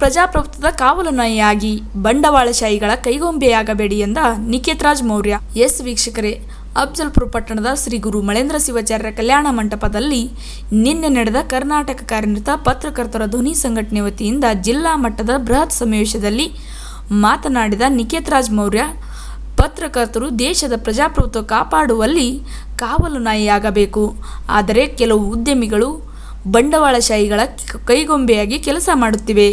ಪ್ರಜಾಪ್ರಭುತ್ವದ ಕಾವಲು ನಾಯಿಯಾಗಿ ಬಂಡವಾಳಶಾಹಿಗಳ ಕೈಗೊಂಬೆಯಾಗಬೇಡಿ ಎಂದ ನಿಕೇತ್ರಾಜ್ ಮೌರ್ಯ. ಎಸ್ ವೀಕ್ಷಕರೇ, ಅಫ್ಜಲ್ಪುರ ಪಟ್ಟಣದ ಶ್ರೀ ಗುರು ಮಳೇಂದ್ರ ಶಿವಾಚಾರ್ಯರ ಕಲ್ಯಾಣ ಮಂಟಪದಲ್ಲಿ ನಿನ್ನೆ ನಡೆದ ಕರ್ನಾಟಕ ಕಾರ್ಯನಿರತ ಪತ್ರಕರ್ತರ ಧ್ವನಿ ಸಂಘಟನೆ ವತಿಯಿಂದ ಜಿಲ್ಲಾ ಮಟ್ಟದ ಬೃಹತ್ ಸಮಾವೇಶದಲ್ಲಿ ಮಾತನಾಡಿದ ನಿಕೇತ್ರಾಜ್ ಮೌರ್ಯ, ಪತ್ರಕರ್ತರು ದೇಶದ ಪ್ರಜಾಪ್ರಭುತ್ವ ಕಾಪಾಡುವಲ್ಲಿ ಕಾವಲು ನಾಯಿಯಾಗಬೇಕು ಆದರೆ ಕೆಲವು ಉದ್ಯಮಿಗಳು ಬಂಡವಾಳಶಾಹಿಗಳ ಕೈಗೊಂಬೆಯಾಗಿ ಕೆಲಸ ಮಾಡುತ್ತಿವೆ.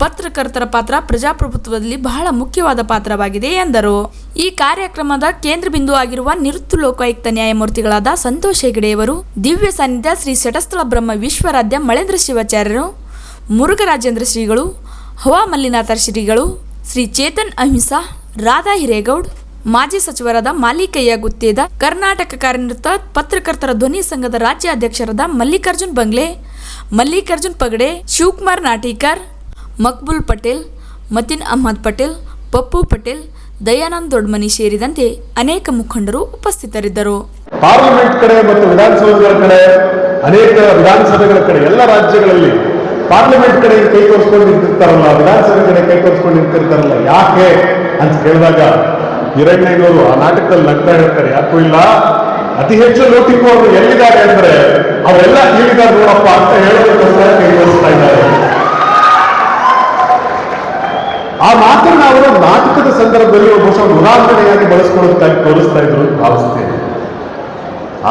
ಪತ್ರಕರ್ತರ ಪಾತ್ರ ಪ್ರಜಾಪ್ರಭುತ್ವದಲ್ಲಿ ಬಹಳ ಮುಖ್ಯವಾದ ಪಾತ್ರವಾಗಿದೆ ಎಂದರು. ಈ ಕಾರ್ಯಕ್ರಮದ ಕೇಂದ್ರ ಬಿಂದು ಆಗಿರುವ ನಿವೃತ್ತ ಲೋಕಾಯುಕ್ತ ನ್ಯಾಯಮೂರ್ತಿಗಳಾದ ಸಂತೋಷ್ ಹೆಗಡೆಯವರು ದಿವ್ಯ ಸಾನ್ನಿಧ್ಯ ಶ್ರೀ ಶಟಸ್ಥಳ ಬ್ರಹ್ಮ ವಿಶ್ವರಾಧ್ಯ ಮಳೇಂದ್ರ ಶಿವಾಚಾರ್ಯರು, ಮುರುಘರಾಜೇಂದ್ರ ಶ್ರೀಗಳು, ಹವಾ ಮಲ್ಲಿನಾಥ ಶ್ರೀಗಳು, ಶ್ರೀ ಚೇತನ್ ಅಹಿಂಸಾ, ರಾಧಾ ಹಿರೇಗೌಡ್, ಮಾಜಿ ಸಚಿವರಾದ ಮಾಲೀಕಯ್ಯ ಗುತ್ತೇದ, ಕರ್ನಾಟಕ ಕಾರ್ಯನಿರತ ಪತ್ರಕರ್ತರ ಧ್ವನಿ ಸಂಘದ ರಾಜ್ಯಾಧ್ಯಕ್ಷರಾದ ಮಲ್ಲಿಕಾರ್ಜುನ್ ಬಂಗ್ಲೆ, ಮಲ್ಲಿಕಾರ್ಜುನ್ ಪಗಡೆ, ಶಿವಕುಮಾರ್ ನಾಟೀಕರ್ ಮಕ್ಬುಲ್ ಪಟೇಲ್, ಮತಿನ್ ಅಹ್ಮದ್ ಪಟೇಲ್, ಪಪ್ಪು ಪಟೇಲ್, ದಯಾನಂದ್ ದೊಡ್ಮನಿ ಸೇರಿದಂತೆ ಅನೇಕ ಮುಖಂಡರು ಉಪಸ್ಥಿತರಿದ್ದರು. ಪಾರ್ಲಿಮೆಂಟ್ ಕಡೆ ಮತ್ತು ವಿಧಾನಸಭೆಗಳ ಕಡೆ, ಅನೇಕ ವಿಧಾನಸಭೆಗಳ ಕಡೆ, ಎಲ್ಲ ರಾಜ್ಯಗಳಲ್ಲಿ ಪಾರ್ಲಿಮೆಂಟ್ ಕಡೆ ಕೈ ತೋರಿಸ್ಕೊಂಡು ನಿಂತಿರ್ತಾರಲ್ಲ ವಿಧಾನಸಭೆ ಕಡೆ ಕೈ ತೋರಿಸ್ಕೊಂಡು ನಿಂತಿರ್ತಾರಲ್ಲ ಯಾಕೆ ಅಂತ ಕೇಳಿದಾಗ ಹಿರಣ್ಣಯ್ಯನವರು ಆ ನಾಟಕದಲ್ಲಿ ನಗ್ತಾ ಹೇಳ್ತಾರೆ ಯಾಕೂ ಇಲ್ಲ? ಅತಿ ಹೆಚ್ಚು ಲೋಟಿಗೂ ಅವರು ಎಲ್ಲಿದ್ದಾರೆ ಅಂದ್ರೆ ಅವರೆಲ್ಲ ಇಲ್ಲಿದ್ದಾರೆ ನೋಡಪ್ಪ ಅಂತ ಹೇಳೋದಕ್ಕೋಸ್ಕರ ಕೈ ತೋರಿಸ್ತಾ ಇದ್ದಾರೆ. ಆ ಮಾತನ್ನು ಅವರು ನಾಟಕದ ಸಂದರ್ಭದಲ್ಲಿ ಬಹುಶಃ ಉದಾಹರಣೆಯಾಗಿ ಬಳಸ್ಕೊಳ್ಳೋದಕ್ಕಾಗಿ ತೋರಿಸ್ತಾ ಇದ್ರು ಅಂತ ಭಾವಿಸ್ತೇನೆ.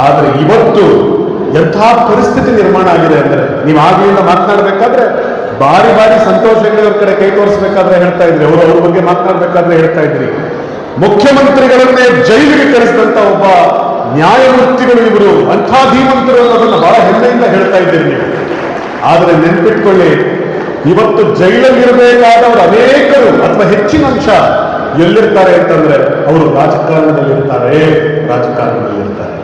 ಆದ್ರೆ ಇವತ್ತು ಎಂಥ ಪರಿಸ್ಥಿತಿ ನಿರ್ಮಾಣ ಆಗಿದೆ ಅಂದ್ರೆ ನೀವು ಆಗ್ಲಿಂದ ಮಾತನಾಡಬೇಕಾದ್ರೆ ಬಾರಿ ಬಾರಿ ಸಂತೋಷ್ ಹೆಗ್ಡೆಯವ್ರ ಕಡೆ ಕೈ ತೋರಿಸ್ಬೇಕಾದ್ರೆ ಹೇಳ್ತಾ ಇದ್ರಿ, ಅವರು ಅವ್ರ ಬಗ್ಗೆ ಮಾತನಾಡಬೇಕಾದ್ರೆ ಹೇಳ್ತಾ ಇದ್ರಿ. ಮುಖ್ಯಮಂತ್ರಿಗಳನ್ನೇ ಜೈಲಿಗೆ ಕಳಿಸಿದಂತ ಒಬ್ಬ ನ್ಯಾಯಮೂರ್ತಿಗಳು ಇವರು, ಅಂಥ ಧೀಮಂತರು ಅನ್ನೋದನ್ನ ಬಹಳ ಹೆಮ್ಮೆಯಿಂದ ಹೇಳ್ತಾ ಇದ್ದೀರಿ ನೀವು. ಆದ್ರೆ ನೆನ್ಪಿಟ್ಕೊಳ್ಳಿ ಇವತ್ತು ಜೈಲಲ್ಲಿರಬೇಕಾದವರು ಅನೇಕರು, ಅಥವಾ ಹೆಚ್ಚಿನ ಅಂಶ ಎಲ್ಲಿರ್ತಾರೆ ಅಂತಂದ್ರೆ ಅವರು ರಾಜಕಾರಣದಲ್ಲಿರ್ತಾರೆ ರಾಜಕಾರಣದಲ್ಲಿರ್ತಾರೆ.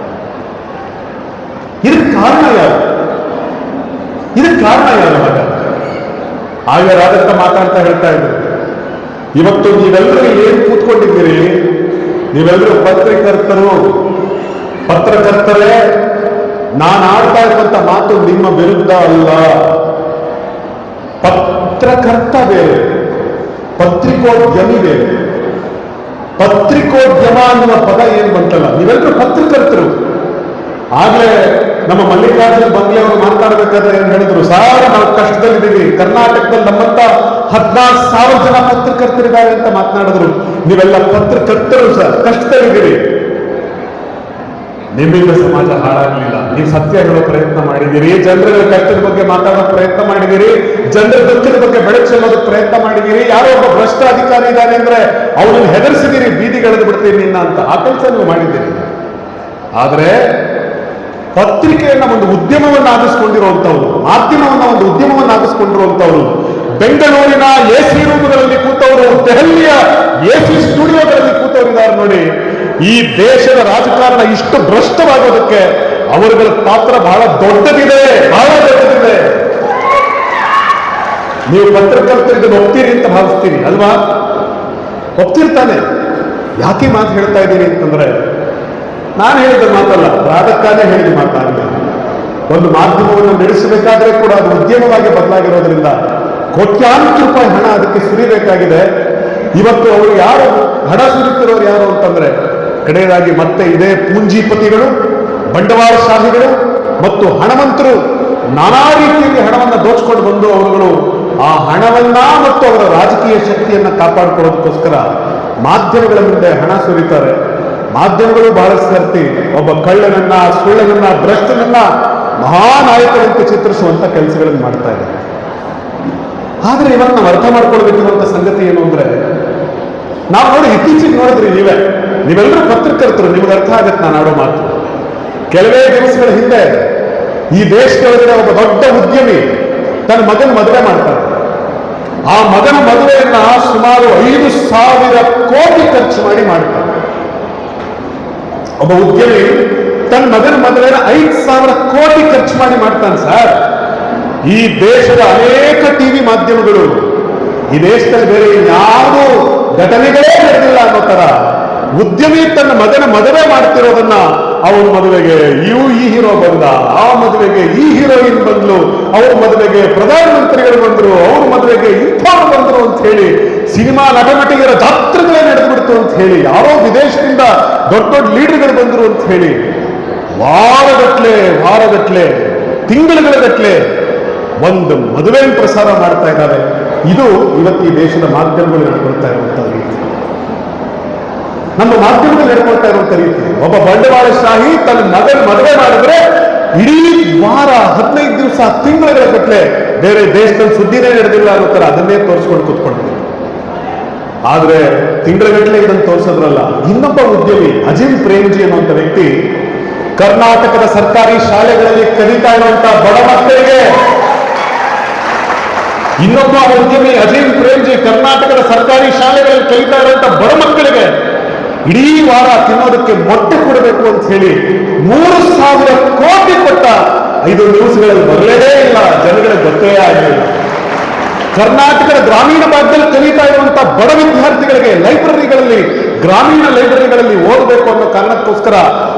ಇದಕ್ಕೆ ಕಾರಣ ಯಾರು? ಇದಕ್ಕೆ ಕಾರಣ ಯಾರು ಆಗ ರಾಜತ್ತ ಮಾತಾಡ್ತಾ ಹೇಳ್ತಾ ಇದ್ರು. ಇವತ್ತು ನೀವೆಲ್ಲರೂ ಏನು ಕೂತ್ಕೊಂಡಿದ್ದೀರಿ? ನೀವೆಲ್ಲರೂ ಪತ್ರಕರ್ತರು. ಪತ್ರಕರ್ತರೇ, ನಾನು ಆಡ್ತಾ ಇರುವಂತ ಮಾತು ನಿಮ್ಮ ವಿರುದ್ಧ ಅಲ್ಲ. ಪತ್ರಕರ್ತ ಬೇರೆ, ಪತ್ರಿಕೋದ್ಯಮಿ ಬೇರೆ. ಪತ್ರಿಕೋದ್ಯಮ ಅನ್ನುವ ಪದ ಏನು ಬಂತಲ್ಲ? ನೀವೆಲ್ಲರೂ ಪತ್ರಕರ್ತರು. ಆಗ್ಲೇ ನಮ್ಮ ಮಲ್ಲಿಕಾರ್ಜುನ ಬಂಗ್ಲೆ ಅವರು ಮಾತಾಡಬೇಕಾದ್ರೆ ಏನ್ ಹೇಳಿದ್ರು? ಸಾರ್, ನಾವು ಕಷ್ಟದಲ್ಲಿದ್ದೀವಿ. ಕರ್ನಾಟಕದಲ್ಲಿ ನಮ್ಮಂತ ಹದಿನಾರು ಸಾವಿರ ಜನ ಪತ್ರಕರ್ತರಿದ್ದಾರೆ ಅಂತ ಮಾತನಾಡಿದ್ರು. ನೀವೆಲ್ಲ ಪತ್ರಕರ್ತರು, ಸರ್. ಕಷ್ಟದಲ್ಲಿದ್ದೀರಿ. ನಿಮ್ಮಿಂದ ಸಮಾಜ ಹಾಳಾಗಲಿಲ್ಲ. ನೀವು ಸತ್ಯ ಹೇಳೋ ಪ್ರಯತ್ನ ಮಾಡಿದ್ದೀರಿ ಜನರ ಕಷ್ಟದ ಬಗ್ಗೆ ಮಾತಾಡೋ ಪ್ರಯತ್ನ ಮಾಡಿದ್ದೀರಿ ಜನರ ದುಃಖದ ಬಗ್ಗೆ ಬೆಳಕು ಪ್ರಯತ್ನ ಮಾಡಿದ್ದೀರಿ ಯಾರೋ ಒಬ್ಬ ಭ್ರಷ್ಟ ಅಧಿಕಾರಿ ಇದ್ದಾನೆ ಅಂದ್ರೆ ಅವನನ್ನು ಹೆದರ್ಸಿದ್ದೀರಿ ಬೀದಿಗೆಳೆದು ಬಿಡ್ತೀನಿ ನಿನ್ನ ಅಂತ ಆ ಕೆಲಸ ನೀವು ಮಾಡಿದ್ದೀರಿ. ಆದ್ರೆ ಪತ್ರಿಕೆಯನ್ನ ಒಂದು ಉದ್ಯಮವನ್ನಾಗಿಸ್ಕೊಂಡಿರುವಂತವ್ರು ಮಾಧ್ಯಮವನ್ನ ಒಂದು ಉದ್ಯಮವನ್ನಾಗಿಸ್ಕೊಂಡಿರುವಂತವ್ರು ಬೆಂಗಳೂರಿನ ಎ ಸಿ ರೂಮ್ಗಳಲ್ಲಿ ಕೂತವರು, ದೆಹಲಿಯ ಎ ಸಿ ಸ್ಟುಡಿಯೋಗಳಲ್ಲಿ ಕೂತವರಿದ್ದಾರೆ ನೋಡಿ. ಈ ದೇಶದ ರಾಜಕಾರಣ ಇಷ್ಟು ಭ್ರಷ್ಟವಾಗೋದಕ್ಕೆ ಅವರುಗಳ ಪಾತ್ರ ಬಹಳ ದೊಡ್ಡದಿದೆ ಬಹಳ ದೊಡ್ಡದಿದೆ. ನೀವು ಪತ್ರಕರ್ತರಿಗೆ ಒಪ್ತೀರಿ ಅಂತ ಭಾವಿಸ್ತೀರಿ ಅಲ್ವಾ? ಒಪ್ತಿರ್ತಾನೆ. ಯಾಕೆ ಮಾತು ಹೇಳ್ತಾ ಇದ್ದೀನಿ ಅಂತಂದ್ರೆ, ನಾನು ಹೇಳಿದ ಮಾತಲ್ಲ, ರಾಧಕ್ಕಾನೇ ಹೇಳಿದ ಮಾತಾಗಿದೆ. ಒಂದು ಮಾಧ್ಯಮವನ್ನು ನಡೆಸಬೇಕಾದ್ರೆ ಕೂಡ ಅದು ಉದ್ಯಮವಾಗಿ ಬದಲಾಗಿರೋದ್ರಿಂದ ಕೋಟ್ಯಾಂತರ ರೂಪಾಯಿ ಹಣ ಅದಕ್ಕೆ ಸುರಿಬೇಕಾಗಿದೆ. ಇವತ್ತು ಅವರು ಯಾರು, ಹಣ ಸುರಿತಿರೋರು ಯಾರು ಅಂತಂದ್ರೆ ಕಡೆಯದಾಗಿ ಮತ್ತೆ ಇದೇ ಪೂಂಜಿಪತಿಗಳು ಬಂಡವಾಳಶಾಹಿಗಳು ಮತ್ತು ಹಣವಂತರು ನಾನಾ ರೀತಿಯಲ್ಲಿ ಹಣವನ್ನು ದೋಚ್ಕೊಂಡು ಬಂದು ಅವರುಗಳು ಆ ಹಣವನ್ನ ಮತ್ತು ಅವರ ರಾಜಕೀಯ ಶಕ್ತಿಯನ್ನ ಕಾಪಾಡಿಕೊಳ್ಳೋದಕ್ಕೋಸ್ಕರ ಮಾಧ್ಯಮಗಳ ಮುಂದೆ ಹಣ ಸುರಿತಾರೆ. ಮಾಧ್ಯಮಗಳು ಬಹಳ ಸರ್ತಿ ಒಬ್ಬ ಕಳ್ಳನನ್ನ, ಸುಳ್ಳನನ್ನ, ಭ್ರಷ್ಟನನ್ನ ಮಹಾನಾಯಕರಂತೆ ಚಿತ್ರಿಸುವಂತ ಕೆಲಸಗಳನ್ನು ಮಾಡ್ತಾ ಇದೆ ಆದ್ರೆ ಇವತ್ತು ನಾವು ಅರ್ಥ ಮಾಡ್ಕೊಳ್ಬೇಕಿರುವಂತ ಸಂಗತಿ ಏನು ಅಂದ್ರೆ, ನಾವು ನೋಡಿ ಇತ್ತೀಚೆಗೆ ನೋಡಿದ್ರಿ ನೀವೇ. ನೀವೆಲ್ಲರೂ ಪತ್ರಕರ್ತರು, ನಿಮಗೆ ಅರ್ಥ ಆಗತ್ತೆ ನಾನು ಆಡೋ ಮಾತು. ಕೆಲವೇ ದಿವಸಗಳ ಹಿಂದೆ ಈ ದೇಶದೊಳಗಿನ ಒಬ್ಬ ದೊಡ್ಡ ಉದ್ಯಮಿ ತನ್ನ ಮಗನ ಮದುವೆ ಮಾಡ್ತಾರೆ ಆ ಮಗನ ಮದುವೆಯನ್ನ ಸುಮಾರು ಐದು ಸಾವಿರ ಕೋಟಿ ಖರ್ಚು ಮಾಡಿ ಮಾಡ್ತಾರೆ ಒಬ್ಬ ಉದ್ಯಮಿ ತನ್ನ ಮಗನ ಮದುವೆನ ಐದು ಸಾವಿರ ಕೋಟಿ ಖರ್ಚು ಮಾಡಿ ಮಾಡ್ತಾನೆ ಸರ್. ಈ ದೇಶದ ಅನೇಕ ಟಿವಿ ಮಾಧ್ಯಮಗಳು ಈ ದೇಶದಲ್ಲಿ ಬೇರೆ ಯಾವುದೂ ಘಟನೆಗಳೇ ನಡೆದಿಲ್ಲ ಅನ್ನೋ ತರ ಉದ್ಯಮಿ ತನ್ನ ಮಗನ ಮದುವೆ ಮಾಡ್ತಿರೋದನ್ನ ಅವನ ಮದುವೆಗೆ ಇವು ಈ ಹೀರೋ ಬಂದ. ಆ ಮದುವೆಗೆ ಈ ಹೀರೋಯಿನ್ ಬಂದ್ಲು. ಅವ್ರ ಮದುವೆಗೆ ಪ್ರಧಾನಮಂತ್ರಿಗಳು ಬಂದ್ರು. ಅವ್ರ ಮದುವೆಗೆ ಇಂಥವ್ರು ಬಂದ್ರು ಅಂತ ಹೇಳಿ, ಸಿನಿಮಾ ನಟನಟಿಗರ ಜಾತ್ರೆಗಳೇ ನಡೆದು ಬಿಡ್ತು ಅಂತ ಹೇಳಿ, ಯಾರೋ ವಿದೇಶದಿಂದ ದೊಡ್ಡ ದೊಡ್ಡ ಲೀಡರ್ಗಳು ಬಂದ್ರು ಅಂತ ಹೇಳಿ, ವಾರಗಟ್ಲೆ ವಾರಗಟ್ಲೆ ತಿಂಗಳುಗಳ ಗಟ್ಲೆ ಒಂದು ಮದುವೆಯನ್ನು ಪ್ರಸಾರ ಮಾಡ್ತಾ ಇದ್ದಾರೆ. ಇದು ಇವತ್ತು ದೇಶದ ಮಾಧ್ಯಮಗಳು ನಡ್ಕೊಳ್ತಾ ಇರುವಂತ ರೀತಿ ನಮ್ಮ ಮಾಧ್ಯಮದಲ್ಲಿ ಹೇಳ್ಕೊಳ್ತಾ ಇರುವಂತ ರೀತಿ ಒಬ್ಬ ಬಂಡವಾಳಶಾಹಿ ತನ್ನ ಮಗನ ಮದುವೆ ಮಾಡಿದ್ರೆ ಇಡೀ ವಾರ ಹದಿನೈದು ದಿವಸ ತಿಂಗಳ ಗಟ್ಟಲೆ ಬೇರೆ ದೇಶದಲ್ಲಿ ಸುದ್ದಿನೇ ನಡೆದಿಲ್ಲ ಅನ್ನೋ ಅದನ್ನೇ ತೋರಿಸ್ಕೊಂಡು ಕೂತ್ಕೊಳ್ತೀವಿ ಆದ್ರೆ ತಿಂಗಳಗಟ್ಟಲೆ ಇದನ್ನು ತೋರಿಸೋದ್ರಲ್ಲ. ಇನ್ನೊಬ್ಬ ಉದ್ಯಮಿ ಅಜಿಮ್ ಪ್ರೇಮ್ಜಿ ಅನ್ನುವಂಥ ವ್ಯಕ್ತಿ ಕರ್ನಾಟಕದ ಸರ್ಕಾರಿ ಶಾಲೆಗಳಲ್ಲಿ ಕಲಿತಾ ಇರುವಂತಹ ಬಡ ಮಕ್ಕಳಿಗೆ ಇನ್ನೊಬ್ಬ ಉದ್ಯಮಿ ಅಜಿಮ್ ಪ್ರೇಮ್ಜಿ ಕರ್ನಾಟಕದ ಸರ್ಕಾರಿ ಶಾಲೆಗಳಲ್ಲಿ ಕಲಿತಾ ಇರುವಂತಹ ಬಡ ಮಕ್ಕಳಿಗೆ ಇಡೀ ವಾರ ತಿನ್ನೋದಕ್ಕೆ ಮೊಟ್ಟೆ ಕೊಡಬೇಕು ಅಂತ ಹೇಳಿ ಮೂರು ಸಾವಿರ ಕೋಟಿ ಕೊಟ್ಟ ಐದು ನ್ಯೂಸ್ಗಳಲ್ಲಿ ಬರಲೇ ಇಲ್ಲ. ಜನಗಳಿಗೆ ಗೊತ್ತೇ ಆಗಲಿಲ್ಲ ಕರ್ನಾಟಕದ ಗ್ರಾಮೀಣ ಭಾಗದಲ್ಲಿ ಕಲಿತಾ ಇರುವಂತಹ ಬಡ ವಿದ್ಯಾರ್ಥಿಗಳಿಗೆ ಲೈಬ್ರರಿಗಳಲ್ಲಿ, ಗ್ರಾಮೀಣ ಲೈಬ್ರರಿಗಳಲ್ಲಿ ಓದಬೇಕು ಅನ್ನೋ ಕಾರಣಕ್ಕೋಸ್ಕರ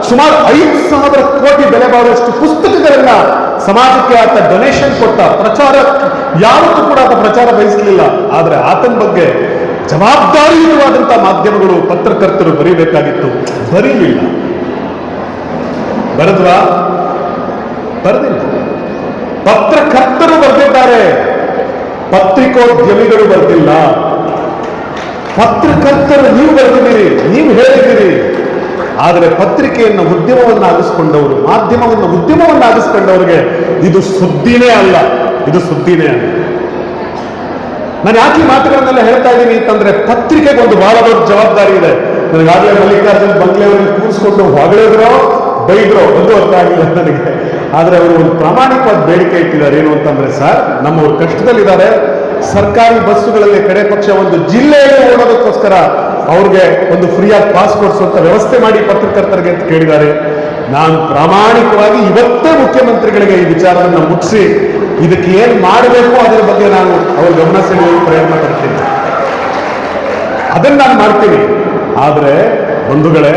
ಸುಮಾರು ಐದು ಸಾವಿರ ಕೋಟಿ ಬೆಲೆ ಬಾಳುವಷ್ಟು ಪುಸ್ತಕಗಳನ್ನ ಸಮಾಜಕ್ಕೆ ಆತ ಡೊನೇಷನ್ ಕೊಟ್ಟ ಪ್ರಚಾರ. ಯಾವತ್ತೂ ಕೂಡ ಆತ ಪ್ರಚಾರ ಬಯಸಲಿಲ್ಲ. ಆದ್ರೆ ಆತನ ಬಗ್ಗೆ ಜವಾಬ್ದಾರಿಯುತವಾದಂತಹ ಮಾಧ್ಯಮಗಳು ಪತ್ರಕರ್ತರು ಬರೀಬೇಕಾಗಿತ್ತು. ಬರೀಲಿಲ್ಲ. ಬರೆದ್ವಾ? ಬರೆದಿಲ್ಲ. ಪತ್ರಕರ್ತರು ಬರೆದಿದ್ದಾರೆ. ಪತ್ರಿಕೋದ್ಯಮಿಗಳು ಬರೆದಿಲ್ಲ. ಪತ್ರಕರ್ತರು ನೀವು ಬರೆದಿದ್ದೀರಿ, ನೀವು ಹೇಳಿದ್ದೀರಿ. ಆದರೆ ಪತ್ರಿಕೆಯನ್ನು ಉದ್ಯಮವನ್ನಾಗಿಸ್ಕೊಂಡವರು, ಮಾಧ್ಯಮವನ್ನು ಉದ್ಯಮವನ್ನಾಗಿಸ್ಕೊಂಡವರಿಗೆ ಇದು ಸುದ್ದಿನೇ ಅಲ್ಲ. ಇದು ಸುದ್ದಿನೇ ಅಲ್ಲ. ನಾನು ಯಾಕೆ ಮಾತುಗಳನ್ನೆಲ್ಲ ಹೇಳ್ತಾ ಇದ್ದೀನಿ ಅಂತಂದ್ರೆ ಪತ್ರಿಕೆಗೆ ಒಂದು ಬಹಳ ದೊಡ್ಡ ಜವಾಬ್ದಾರಿ ಇದೆ. ನನಗಾಗಲೇ ಮಲ್ಲಿಕಾರ್ಜುನ್ ಬಂಗ್ಲೆಯವರಿಗೆ ಕೂರಿಸ್ಕೊಂಡು ಹೊಗಳಿದ್ರೋ ಬೈದ್ರೋ, ಒಂದು ಅರ್ಥ ಆಗಿಲ್ಲ ನನಗೆ. ಆದರೆ ಅವರು ಒಂದು ಪ್ರಾಮಾಣಿಕವಾದ ಬೇಡಿಕೆ ಇಟ್ಟಿದ್ದಾರೆ. ಏನು ಅಂತಂದ್ರೆ ಸರ್, ನಮ್ಮವರು ಕಷ್ಟದಲ್ಲಿದ್ದಾರೆ. ಸರ್ಕಾರಿ ಬಸ್ಸುಗಳಲ್ಲಿ ಕಡೆ ಪಕ್ಷ ಒಂದು ಜಿಲ್ಲೆಯಲ್ಲಿ ಓಡೋದಕ್ಕೋಸ್ಕರ ಅವ್ರಿಗೆ ಒಂದು ಫ್ರೀಯಾಗಿ ಪಾಸ್ ಕೊಡಿಸುವಂತ ವ್ಯವಸ್ಥೆ ಮಾಡಿ ಪತ್ರಕರ್ತರಿಗೆ ಅಂತ ಕೇಳಿದ್ದಾರೆ. ನಾನು ಪ್ರಾಮಾಣಿಕವಾಗಿ ಇವತ್ತೇ ಮುಖ್ಯಮಂತ್ರಿಗಳಿಗೆ ಈ ವಿಚಾರವನ್ನು ಮುಟ್ಟಿಸಿ ಇದಕ್ಕೆ ಏನ್ ಮಾಡಬೇಕು ಅದರ ಬಗ್ಗೆ ನಾನು ಅವ್ರ ಗಮನ ಸೆಳೆಯಲು ಪ್ರಯತ್ನ ಪಡ್ತೀನಿ. ಅದನ್ನ ನಾನು ಮಾಡ್ತೀನಿ. ಆದ್ರೆ ಬಂಧುಗಳೇ,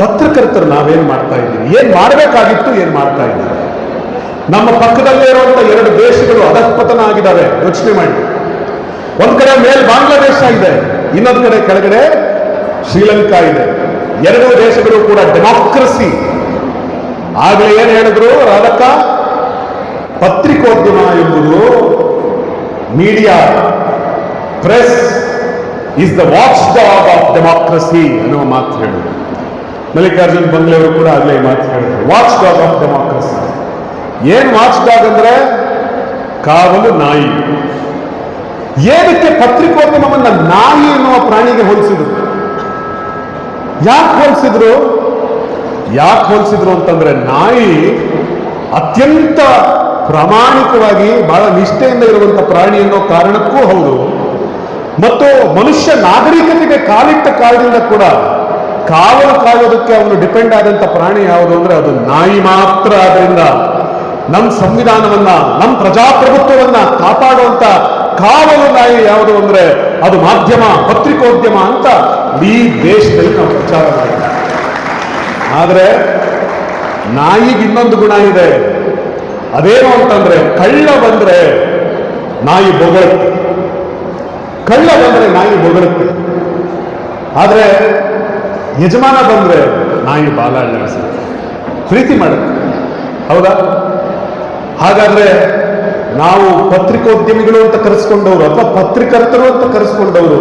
ಪತ್ರಕರ್ತರು ನಾವೇನ್ ಮಾಡ್ತಾ ಇದ್ದೀವಿ? ಏನ್ ಮಾಡಬೇಕಾಗಿತ್ತು, ಏನ್ ಮಾಡ್ತಾ ಇದ್ದೀವಿ? ನಮ್ಮ ಪಕ್ಕದಲ್ಲೇ ಇರುವಂತ ಎರಡು ದೇಶಗಳು ಅಧಃಪತನ ಆಗಿದ್ದಾವೆ ಯೋಚನೆ ಮಾಡಿ. ಒಂದ್ ಕಡೆ ಮೇಲ್ ಬಾಂಗ್ಲಾದೇಶ ಇದೆ, ಇನ್ನೊಂದು ಕಡೆ ಕೆಳಗಡೆ ಶ್ರೀಲಂಕಾ ಇದೆ. ಎರಡೂ ದೇಶಗಳು ಕೂಡ ಡೆಮಾಕ್ರಸಿ ಆಗ್ಲೇ ಏನು ಹೇಳಿದ್ರು? ರಾಧಕ್ಕ ಪತ್ರಿಕೋದ್ಯಮ ಎಂಬುದು media press is the watch dog of democracy ಅನ್ನುವ ಮಾತು ಹೇಳಿದ್ರು. ಮಲ್ಲಿಕಾರ್ಜುನ್ ಬಂಗ್ಲೆಯವರು ಕೂಡ ಆಗಲೇ ಮಾತು ಹೇಳಿದ್ರು. ವಾಚ್ ಡಾಗ್ ಆಫ್ ಡೆಮಾಕ್ರಸಿ ಏನ್ ವಾಚ್ ಡಾಗ್ ಅಂದ್ರೆ? ಕಾವಲು ನಾಯಿ. ಏನಕ್ಕೆ ಪತ್ರಿಕೋದ್ಯಮವನ್ನು ನಾಯಿ ಎನ್ನುವ ಪ್ರಾಣಿಗೆ ಹೋಲಿಸಿದ್ರು? ಯಾಕೆ ಹೋಲಿಸಿದ್ರು? ಯಾಕೆ ಹೋಲಿಸಿದ್ರು ಅಂತಂದ್ರೆ ನಾಯಿ ಅತ್ಯಂತ ಪ್ರಾಮಾಣಿಕವಾಗಿ ಬಹಳ ನಿಷ್ಠೆಯಿಂದ ಇರುವಂತ ಪ್ರಾಣಿ ಅನ್ನೋ ಕಾರಣಕ್ಕೂ ಹೌದು. ಮತ್ತು ಮನುಷ್ಯ ನಾಗರಿಕತೆಗೆ ಕಾಲಿಟ್ಟ ಕಾಲದಿಂದ ಕೂಡ ಕಾವಲು ಕಾಯೋದಕ್ಕೆ ಅವನು ಡಿಪೆಂಡ್ ಆದಂತ ಪ್ರಾಣಿ ಯಾವುದು ಅಂದ್ರೆ ಅದು ನಾಯಿ ಮಾತ್ರ. ಆದ್ರಿಂದ ನಮ್ಮ ಸಂವಿಧಾನವನ್ನ ನಮ್ಮ ಪ್ರಜಾಪ್ರಭುತ್ವವನ್ನ ಕಾಪಾಡುವಂತ ಕಾವಲು ನಾಯಿ ಯಾವುದು ಅಂದ್ರೆ ಅದು ಮಾಧ್ಯಮ, ಪತ್ರಿಕೋದ್ಯಮ ಅಂತ ಈ ದೇಶದಲ್ಲಿ ನಾವು ಪ್ರಚಾರ ಮಾಡಿದ್ದೀವಿ ಆದ್ರೆ ನಾಯಿಗೆ ಇನ್ನೊಂದು ಗುಣ ಇದೆ. ಅದೇನು ಅಂತಂದ್ರೆ ಕಳ್ಳ ಬಂದ್ರೆ ನಾಯಿ ಬೊಗಳುತ್ತೆ. ಕಳ್ಳ ಬಂದ್ರೆ ನಾಯಿ ಬೊಗಳುತ್ತೆ. ಆದರೆ ಯಜಮಾನ ಬಂದ್ರೆ ನಾಯಿ ಬಾಲ ಅಲ್ಲಾಡಿಸುತ್ತೆ ಪ್ರೀತಿ ಮಾಡುತ್ತೆ. ಹೌದಾ? ಹಾಗಾದ್ರೆ ನಾವು ಪತ್ರಿಕೋದ್ಯಮಿಗಳು ಅಂತ ಕರೆಸ್ಕೊಂಡವರು ಅಥವಾ ಪತ್ರಿಕರ್ತರು ಅಂತ ಕರೆಸ್ಕೊಂಡವರು,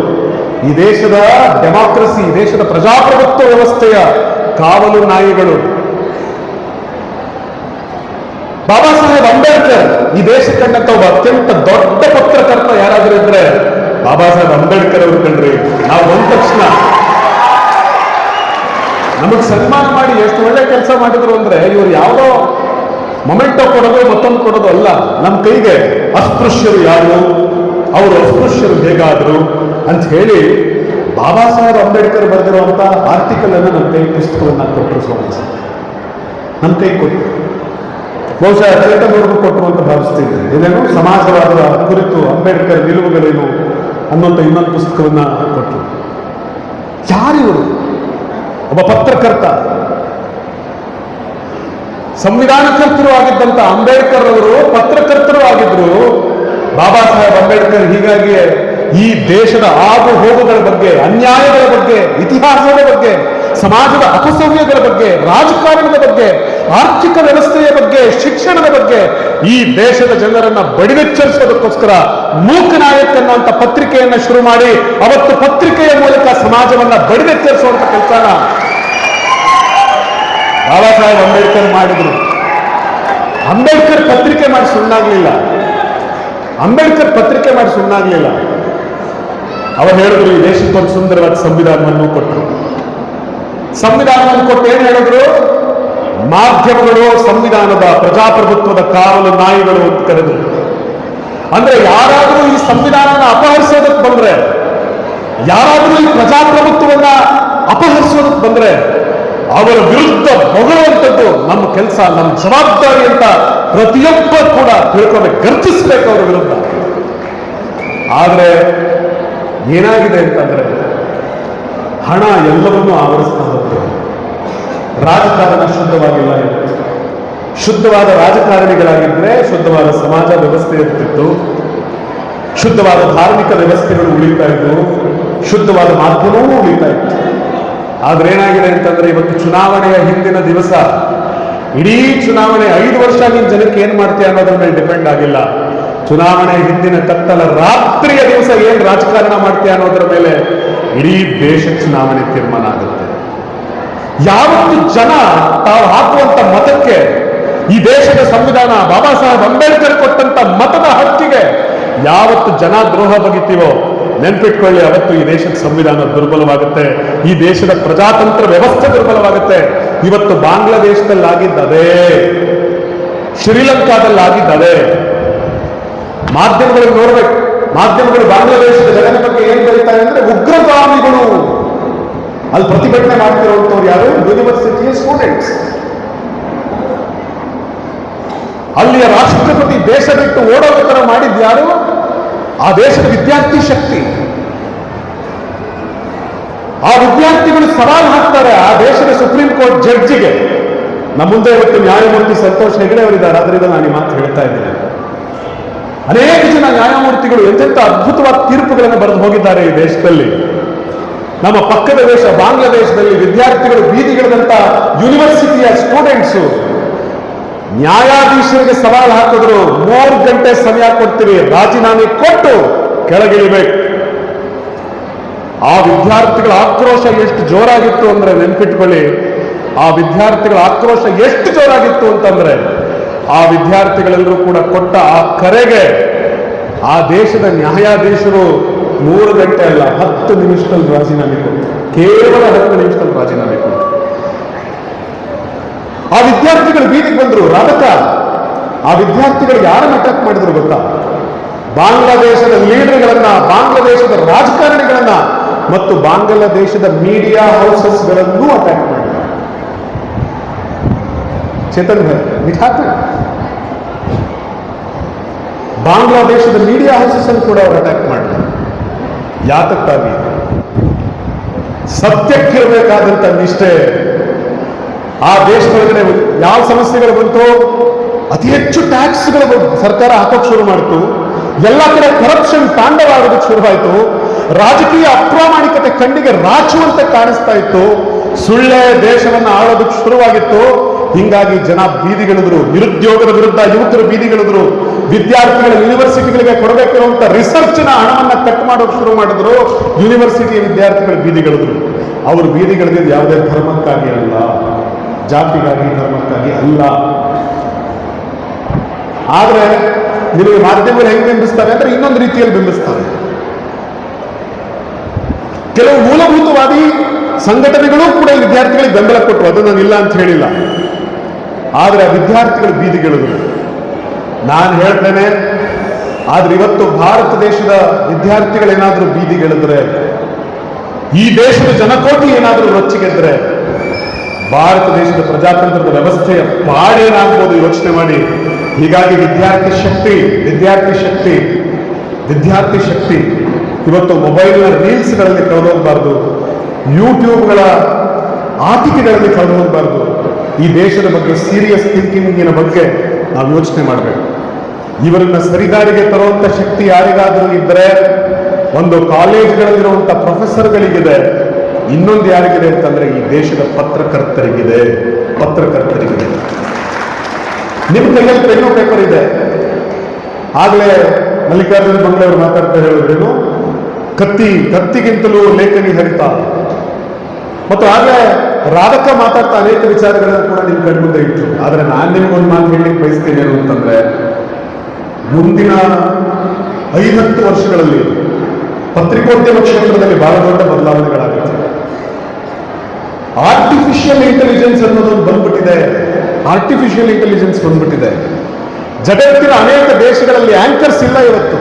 ಈ ದೇಶದ ಡೆಮಾಕ್ರಸಿ, ಈ ದೇಶದ ಪ್ರಜಾಪ್ರಭುತ್ವ ವ್ಯವಸ್ಥೆಯ ಕಾವಲು ನಾಯಿಗಳು. ಬಾಬಾ ಸಾಹೇಬ್ ಅಂಬೇಡ್ಕರ್, ಈ ದೇಶ ಕಂಡಂತ ಒಬ್ಬ ಅತ್ಯಂತ ದೊಡ್ಡ ಪತ್ರಕರ್ತ ಯಾರಾದ್ರೂ ಇದ್ರೆ ಬಾಬಾ ಸಾಹೇಬ್ ಅಂಬೇಡ್ಕರ್ ಅವರು ಕಣ್ರಿ ನಾವು ಬಂದ ತಕ್ಷಣ ನಮಗ್ ಸನ್ಮಾನ ಮಾಡಿ ಎಷ್ಟು ಒಳ್ಳೆ ಕೆಲಸ ಮಾಡಿದ್ರು ಅಂದ್ರೆ ಇವರು ಯಾವುದೋ ಮೊಮೆಂಟೋ ಕೊಡೋದು, ಮತ್ತೊಂದು ಕೊಡೋದು ಅಲ್ಲ. ನಮ್ಮ ಕೈಗೆ ಅಸ್ಪೃಶ್ಯರು ಯಾರು? ಅವರು ಅಸ್ಪೃಶ್ಯರು ಹೇಗಾದ್ರು? ಅಂತ ಹೇಳಿ ಬಾಬಾ ಸಾಹೇಬ್ ಅಂಬೇಡ್ಕರ್ ಬರೆದಿರುವಂತ ಆರ್ಟಿಕಲ್ ಅನ್ನು ನಮ್ಮ ಕೈ ಪುಸ್ತಕಗಳನ್ನ ಕೊಟ್ಟರು ಸ್ವಾಮಿ ನಮ್ಮ ಕೈ ಕೊಟ್ಟರು ಬಹುಶಃ ಚೇತನವ್ರಿಗೂ ಕೊಟ್ಟರು ಅಂತ ಭಾವಿಸ್ತೀನಿ. ಇದೇನು ಸಮಾಜವಾದದ ಕುರಿತು ಅಂಬೇಡ್ಕರ್ ನಿಲುವುಗಳೇನು ಅನ್ನುವಂಥ ಇನ್ನೊಂದು ಪುಸ್ತಕವನ್ನ ಕೊಟ್ಟರು. ಯಾರಿವರು? ಒಬ್ಬ ಪತ್ರಕರ್ತ. ಸಂವಿಧಾನಕರ್ತರು ಆಗಿದ್ದಂಥ ಅಂಬೇಡ್ಕರ್ ಅವರು ಪತ್ರಕರ್ತರು ಆಗಿದ್ರು. ಬಾಬಾ ಸಾಹೇಬ್ ಅಂಬೇಡ್ಕರ್ ಹೀಗಾಗಿ ಈ ದೇಶದ ಆಗು ಹೋಗುಗಳ ಬಗ್ಗೆ, ಅನ್ಯಾಯಗಳ ಬಗ್ಗೆ, ಇತಿಹಾಸದ ಬಗ್ಗೆ, ಸಮಾಜದ ಅಪಸವ್ಯಗಳ ಬಗ್ಗೆ, ರಾಜಕಾರಣದ ಬಗ್ಗೆ, ಆರ್ಥಿಕ ವ್ಯವಸ್ಥೆಯ ಬಗ್ಗೆ, ಶಿಕ್ಷಣದ ಬಗ್ಗೆ ಈ ದೇಶದ ಜನರನ್ನ ಬಡಿದೆಚ್ಚರಿಸೋದಕ್ಕೋಸ್ಕರ ಮೂಕನಾಯಕ್ ಅನ್ನುವಂತ ಪತ್ರಿಕೆಯನ್ನ ಶುರು ಮಾಡಿ, ಅವತ್ತು ಪತ್ರಿಕೆಯ ಮೂಲಕ ಸಮಾಜವನ್ನ ಬಡಿದೆಚ್ಚರಿಸುವಂತ ಕೆಲಸನ ಬಾಬಾ ಸಾಹೇಬ್ ಅಂಬೇಡ್ಕರ್ ಮಾಡಿದ್ರು. ಅಂಬೇಡ್ಕರ್ ಪತ್ರಿಕೆ ಮಾಡಿ ಸುಣ್ಣಾಗ್ಲಿಲ್ಲ. ಅಂಬೇಡ್ಕರ್ ಪತ್ರಿಕೆ ಮಾಡಿ ಸುಳ್ಳಾಗ್ಲಿಲ್ಲ ಅವರು ಹೇಳಿದ್ರು, ಈ ದೇಶಕ್ಕೆ ಒಂದು ಸುಂದರವಾದ ಸಂವಿಧಾನವನ್ನು ಕೊಟ್ಟರು. ಸಂವಿಧಾನವನ್ನು ಕೊಟ್ಟು ಏನ್ ಹೇಳಿದ್ರು? ಮಾಧ್ಯಮಗಳು, ಸಂವಿಧಾನದ ಪ್ರಜಾಪ್ರಭುತ್ವದ ಕಾವಲು ನಾಯಿಗಳು ಅಂತ ಕರೆದ್ರು. ಅಂದ್ರೆ ಯಾರಾದರೂ ಈ ಸಂವಿಧಾನನ ಅಪಹರಿಸೋದಕ್ಕೆ ಬಂದ್ರೆ, ಯಾರಾದರೂ ಈ ಪ್ರಜಾಪ್ರಭುತ್ವವನ್ನ ಅಪಹರಿಸೋದಕ್ಕೆ ಬಂದ್ರೆ, ಅವರ ವಿರುದ್ಧ ಹೊಗಳುವಂಥದ್ದು ನಮ್ಮ ಕೆಲಸ, ನಮ್ಮ ಜವಾಬ್ದಾರಿ ಅಂತ ಪ್ರತಿಯೊಬ್ಬ ಕೂಡ ತಿಳ್ಕೊಂಡು ಗರ್ಜಿಸ್ಬೇಕು ಅವರ ವಿರುದ್ಧ. ಆದ್ರೆ ಏನಾಗಿದೆ ಅಂತಂದ್ರೆ, ಹಣ ಎಲ್ಲವನ್ನೂ ಆವರಿಸ್ತಾ ಹೋಗ್ತದೆ ರಾಜಕಾರಣ ಶುದ್ಧವಾಗಿಲ್ಲ. ಶುದ್ಧವಾದ ರಾಜಕಾರಣಿಗಳಾಗಿದ್ರೆ ಶುದ್ಧವಾದ ಸಮಾಜ ವ್ಯವಸ್ಥೆ ಇರ್ತಿತ್ತು. ಶುದ್ಧವಾದ ಧಾರ್ಮಿಕ ವ್ಯವಸ್ಥೆಗಳು ಉಳಿತಾ ಇದ್ವು. ಶುದ್ಧವಾದ ಮಾಧ್ಯಮವೂ ಉಳಿತಾ ಇತ್ತು. ಆದ್ರೆ ಏನಾಗಿದೆ ಅಂತಂದ್ರೆ, ಇವತ್ತು ಚುನಾವಣೆಯ ಹಿಂದಿನ ದಿವಸ, ಇಡೀ ಚುನಾವಣೆ ಐದು ವರ್ಷ ನೀನ್ ಜನಕ್ಕೆ ಏನ್ ಮಾಡ್ತೀಯ ಅನ್ನೋದ್ರ ಮೇಲೆ ಡಿಪೆಂಡ್ ಆಗಿಲ್ಲ. ಚುನಾವಣೆ ಹಿಂದಿನ ಕತ್ತಲ ರಾತ್ರಿಯ ದಿವಸ ಏನ್ ರಾಜಕಾರಣ ಮಾಡ್ತೀಯ ಅನ್ನೋದ್ರ ಮೇಲೆ ಇಡೀ ದೇಶ ಚುನಾವಣೆ ತೀರ್ಮಾನ ಆಗುತ್ತೆ. ಯಾವತ್ತು ಜನ ತಾವು ಹಾಕುವಂತ ಮತಕ್ಕೆ ಈ ದೇಶದ ಸಂವಿಧಾನ ಬಾಬಾ ಸಾಹೇಬ್ ಅಂಬೇಡ್ಕರ್ ಕೊಟ್ಟಂತ ಮತದ ಹಕ್ಕಿಗೆ ಯಾವತ್ತು ಜನ ದ್ರೋಹ ಬಗಿತೀವೋ ನೆನ್ಪಿಟ್ಕೊಳ್ಳಿ, ಅವತ್ತು ಈ ದೇಶದ ಸಂವಿಧಾನ ದುರ್ಬಲವಾಗುತ್ತೆ, ಈ ದೇಶದ ಪ್ರಜಾತಂತ್ರ ವ್ಯವಸ್ಥೆ ದುರ್ಬಲವಾಗುತ್ತೆ. ಇವತ್ತು ಬಾಂಗ್ಲಾದೇಶದಲ್ಲಿ ಆಗಿದ್ದದೇ ಮಾಧ್ಯಮಗಳು ನೋಡ್ಬೇಕು. ಮಾಧ್ಯಮಗಳು ಬಾಂಗ್ಲಾದೇಶದ ಜನರ ಬಗ್ಗೆ ಏನ್ ಬರೀತಾರೆ ಅಂದ್ರೆ ಉಗ್ರಗಾಮಿಗಳು. ಅಲ್ಲಿ ಪ್ರತಿಭಟನೆ ಮಾಡ್ತಿರುವಂತವ್ರು ಯಾರು? ಯೂನಿವರ್ಸಿಟಿಯ ಸ್ಟೂಡೆಂಟ್ಸ್ ಅಲ್ಲಿಯ ರಾಷ್ಟ್ರಪತಿ ದೇಶ ಬಿಟ್ಟು ಓಡೋದ ತರ ಮಾಡಿದ್ ಯಾರು? ಆ ದೇಶದ ವಿದ್ಯಾರ್ಥಿ ಶಕ್ತಿ. ಆ ವಿದ್ಯಾರ್ಥಿಗಳು ಸವಾಲು ಹಾಕ್ತಾರೆ ಆ ದೇಶದ ಸುಪ್ರೀಂ ಕೋರ್ಟ್ ಜಡ್ಜಿಗೆ. ನಮ್ಮ ಮುಂದೆ ಇವತ್ತು ನ್ಯಾಯಮೂರ್ತಿ ಸಂತೋಷ್ ಹೆಗಡೆ ಅವರಿದ್ದಾರೆ. ಅದರಿಂದ ನಾನು ಈ ಮಾತು ಹೇಳ್ತಾ ಇದ್ದೇನೆ. ಅನೇಕ ಜನ ನ್ಯಾಯಮೂರ್ತಿಗಳು ಎಂತೆಂಥ ಅದ್ಭುತವಾದ ತೀರ್ಪುಗಳನ್ನು ಬರೆದು ಹೋಗಿದ್ದಾರೆ ಈ ದೇಶದಲ್ಲಿ. ನಮ್ಮ ಪಕ್ಕದ ದೇಶ ಬಾಂಗ್ಲಾದೇಶದಲ್ಲಿ ವಿದ್ಯಾರ್ಥಿಗಳು ಬೀದಿಗಿಳಿದಂತ ಯೂನಿವರ್ಸಿಟಿಯ ಸ್ಟೂಡೆಂಟ್ಸ್ ನ್ಯಾಯಾಧೀಶರಿಗೆ ಸವಾಲು ಹಾಕಿದ್ರು. ಮೂರು ಗಂಟೆ ಸಮಯ ಕೊಡ್ತೀವಿ, ರಾಜೀನಾಮೆ ಕೊಟ್ಟು ಕೆಳಗಿಳಿಬೇಕು. ಆ ವಿದ್ಯಾರ್ಥಿಗಳ ಆಕ್ರೋಶ ಎಷ್ಟು ಜೋರಾಗಿತ್ತು ಅಂದ್ರೆ ನೆನ್ಪಿಟ್ಕೊಳ್ಳಿ. ಆ ವಿದ್ಯಾರ್ಥಿಗಳ ಆಕ್ರೋಶ ಎಷ್ಟು ಜೋರಾಗಿತ್ತು ಅಂತಂದ್ರೆ ಆ ವಿದ್ಯಾರ್ಥಿಗಳೆಲ್ಲರೂ ಕೂಡ ಕೊಟ್ಟ ಆ ಕರೆಗೆ ಆ ದೇಶದ ನ್ಯಾಯಾಧೀಶರು ಮೂರು ಗಂಟೆ ಅಲ್ಲ ಹತ್ತು ನಿಮಿಷದಲ್ಲಿ ರಾಜೀನಾಮೆ ಕೊಟ್ಟು ಕೇವಲ ಹತ್ತು ನಿಮಿಷದಲ್ಲಿ ರಾಜೀನಾಮೆ ಕೊಟ್ಟು ಆ ವಿದ್ಯಾರ್ಥಿಗಳು ಬೀದಿಗೆ ಬಂದ್ರು. ರಾಧಕ, ಆ ವಿದ್ಯಾರ್ಥಿಗಳು ಯಾರನ್ನು ಅಟ್ಯಾಕ್ ಮಾಡಿದ್ರು ಗೊತ್ತಾ? ಬಾಂಗ್ಲಾದೇಶದ ಲೀಡರ್ಗಳನ್ನ ಬಾಂಗ್ಲಾದೇಶದ ರಾಜಕಾರಣಿಗಳನ್ನ ಮತ್ತು ಬಾಂಗ್ಲಾದೇಶದ ಮೀಡಿಯಾ ಹೌಸಸ್ಗಳನ್ನೂ ಅಟ್ಯಾಕ್ ಮಾಡಿದ್ರು. ಚೇತನ್ ಇಟ್ ಹ್ಯಾಪನ್ ಬಾಂಗ್ಲಾದೇಶದ ಮೀಡಿಯಾ ಹೌಸಸ್ ಅನ್ನು ಕೂಡ ಅವರು ಅಟ್ಯಾಕ್ ಮಾಡಿದ್ರು ಯಾತಕ್ಕಾಗಿ? ಸತ್ಯಕ್ಕಿರಬೇಕಾದಂತ ನಿಷ್ಠೆ ಆ ದೇಶದೊಳಗಡೆ ಯಾವ ಸಮಸ್ಯೆಗಳು ಬಂತು ಅತಿ ಹೆಚ್ಚು ಟ್ಯಾಕ್ಸ್ಗಳು ಸರ್ಕಾರ ಹಾಕೋಕ್ ಶುರು ಮಾಡಿತು. ಎಲ್ಲ ಕಡೆ ಕರಪ್ಷನ್ ತಾಂಡವಾಗೋದಕ್ಕೆ ಶುರುವಾಯಿತು. ರಾಜಕೀಯ ಅಪ್ರಾಮಾಣಿಕತೆ ಕಣ್ಣಿಗೆ ರಾಚುವಂತೆ ಕಾಣಿಸ್ತಾ ಇತ್ತು. ಸುಳ್ಳೆ ದೇಶವನ್ನ ಆಳೋದಕ್ಕೆ ಶುರುವಾಗಿತ್ತು. ಹಿಂಗಾಗಿ ಜನ ಬೀದಿಗಿಳಿದ್ರು, ನಿರುದ್ಯೋಗದ ವಿರುದ್ಧ ಯುವಕರು ಬೀದಿಗಿಳಿದ್ರು ವಿದ್ಯಾರ್ಥಿಗಳ ಯೂನಿವರ್ಸಿಟಿಗಳಿಗೆ ರಿಸರ್ಚ್ ರಿಸರ್ಚ್ನ ಹಣವನ್ನು ಕಟ್ ಮಾಡೋದು ಶುರು ಮಾಡಿದ್ರು. ಯೂನಿವರ್ಸಿಟಿ ವಿದ್ಯಾರ್ಥಿಗಳು ಬೀದಿಗಳಿದ್ರು. ಅವರು ಬೀದಿಗಳಿದ್ದು ಯಾವುದೇ ಧರ್ಮಕ್ಕಾಗಿ ಅಲ್ಲ. ಜಾತಿಗಾಗಿ ಧರ್ಮಕ್ಕಾಗಿ ಅಲ್ಲ. ಆದರೆ ನಿಮಗೆ ಮಾಧ್ಯಮಗಳು ಹೆಂಗೆ ಬಿಂಬಿಸ್ತಾರೆ ಅಂದ್ರೆ ಇನ್ನೊಂದು ರೀತಿಯಲ್ಲಿ ಬಿಂಬಿಸ್ತಾರೆ. ಕೆಲವು ಮೂಲಭೂತವಾದಿ ಸಂಘಟನೆಗಳು ಕೂಡ ವಿದ್ಯಾರ್ಥಿಗಳಿಗೆ ಬೆಂಬಲ ಕೊಟ್ಟರು ಅದು ನಾನು ಇಲ್ಲ ಅಂತ ಹೇಳಿಲ್ಲ. ಆದ್ರೆ ವಿದ್ಯಾರ್ಥಿಗಳು ಬೀದಿಗಿಳಿದ್ರು. ನಾನು ಹೇಳ್ತೇನೆ, ಆದ್ರೆ ಇವತ್ತು ಭಾರತ ದೇಶದ ವಿದ್ಯಾರ್ಥಿಗಳೇನಾದ್ರೂ ಬೀದಿಗಿಳಿದ್ರೆ ಈ ದೇಶದ ಜನಕೋಟಿ ಏನಾದರೂ ರೊಚ್ಚಿಗೆದ್ರೆ ಭಾರತ ದೇಶದ ಪ್ರಜಾತಂತ್ರದ ವ್ಯವಸ್ಥೆಯ ಪಾಡೇನಾಗ್ಬೋದು ಯೋಚನೆ ಮಾಡಿ. ಹೀಗಾಗಿ ವಿದ್ಯಾರ್ಥಿ ಶಕ್ತಿ ವಿದ್ಯಾರ್ಥಿ ಶಕ್ತಿ ವಿದ್ಯಾರ್ಥಿ ಶಕ್ತಿ ಇವತ್ತು ಮೊಬೈಲ್ನ ರೀಲ್ಸ್ಗಳಲ್ಲಿ ಕಳೆದೋಗ್ಬಾರ್ದು, ಯೂಟ್ಯೂಬ್ಗಳ ಆಟಿಕೆಗಳಲ್ಲಿ ಕಳೆದು ಹೋಗಬಾರ್ದು ಈ ದೇಶದ ಬಗ್ಗೆ ಸೀರಿಯಸ್ ಥಿಂಕಿಂಗಿನ ಬಗ್ಗೆ ನಾವು ಯೋಚನೆ ಮಾಡಬೇಕು. ಇವರನ್ನ ಸರಿದಾರಿಗೆ ತರುವಂತ ಶಕ್ತಿ ಯಾರಿಗಾದರೂ ಇದ್ದರೆ ಒಂದು ಕಾಲೇಜ್ಗಳಲ್ಲಿರುವಂತ ಪ್ರೊಫೆಸರ್ಗಳಿಗಿದೆ. ಇನ್ನೊಂದು ಯಾರಿಗಿದೆ ಅಂತಂದ್ರೆ ಈ ದೇಶದ ಪತ್ರಕರ್ತರಿಗಿದೆ. ಪತ್ರಕರ್ತರಿಗಿದೆ. ನಿಮ್ಮ ಕೈಯಲ್ಲಿ ಪೆನ್ನು ಪೇಪರ್ ಇದೆ. ಆಗಲೇ ಮಲ್ಲಿಕಾರ್ಜುನ ಬಂಗ್ಲೆ ಅವರು ಮಾತಾಡ್ತಾ ಹೇಳಿದ್ರೇನು ಕತ್ತಿ, ಕತ್ತಿಗಿಂತಲೂ ಲೇಖನಿ ಹರಿತ. ಮತ್ತು ಆಗ್ಲೇ ರಾಧಕ ಮಾತಾಡ್ತಾ ಅನೇಕ ವಿಚಾರಗಳನ್ನು ಕೂಡ ನಿಮ್ಮ ಕಣ್ಮುಂದೆ ಇಟ್ಟು ಆದರೆ ನಾನು ನಿಮ್ಗೊಂದು ಮಾತು ಹೇಳಿ ಬಯಸ್ತೇನೆ ಅಂತಂದ್ರೆ ಮುಂದಿನ ಐವತ್ತು ವರ್ಷಗಳಲ್ಲಿ ಪತ್ರಿಕೋದ್ಯಮ ಕ್ಷೇತ್ರದಲ್ಲಿ ಬಹಳ ದೊಡ್ಡ ಬದಲಾವಣೆಗಳಾಗುತ್ತೆ ಆರ್ಟಿಫಿಷಿಯಲ್ ಇಂಟೆಲಿಜೆನ್ಸ್ ಅನ್ನೋದೊಂದು ಬಂದ್ಬಿಟ್ಟಿದೆ. ಆರ್ಟಿಫಿಷಿಯಲ್ ಇಂಟೆಲಿಜೆನ್ಸ್ ಬಂದ್ಬಿಟ್ಟಿದೆ. ಜಗತ್ತಿನ ಅನೇಕ ದೇಶಗಳಲ್ಲಿ ಆಂಕರ್ಸ್ ಇಲ್ಲ ಇವತ್ತು.